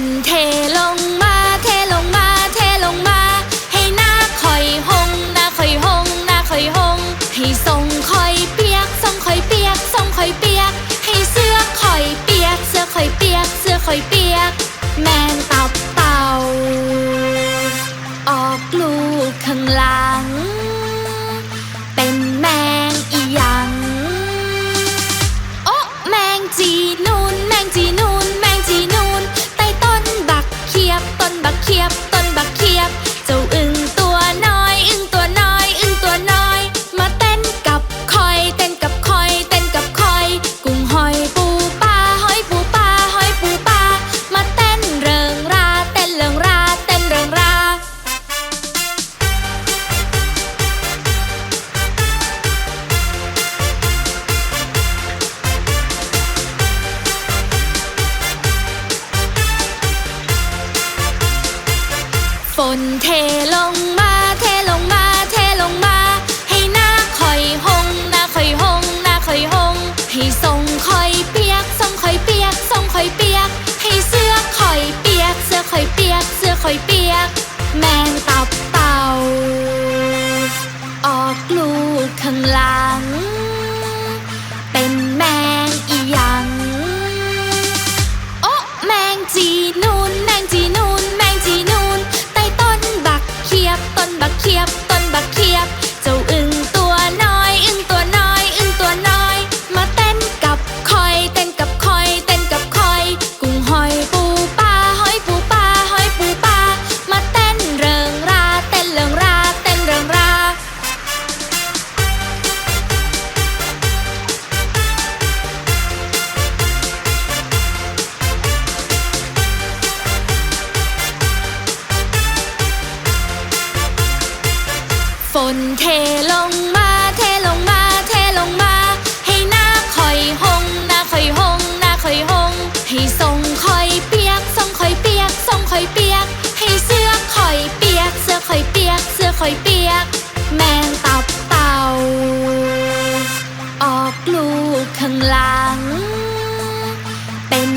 นเทลงมา ฝนเทลงมาเทลงมาเทลงมา ให้หน้าคอยหงหน้าคอยหงหน้าคอยหง ให้ทรงคอยเปียกทรงคอยเปียกทรงคอยเปียก ให้เสื้อคอยเปียก เสื้อคอยเปียก เสื้อคอยเปียก แมงตับเต่า ออกลูกข้างหลัง เป็น เขียบต้นบักเขียบเจ้า นเทลงมา เทลงมา เทลงมา ให้หน้าคอยหงหน้าคอยหงหน้าคอยหง ให้ทรงคอยเปียกทรงคอยเปียกทรงคอยเปียก ให้เสื้อคอยเปียก เสื้อคอยเปียก เสื้อคอยเปียก แมงตับเต่า ออกลูกข้างหลัง เป็น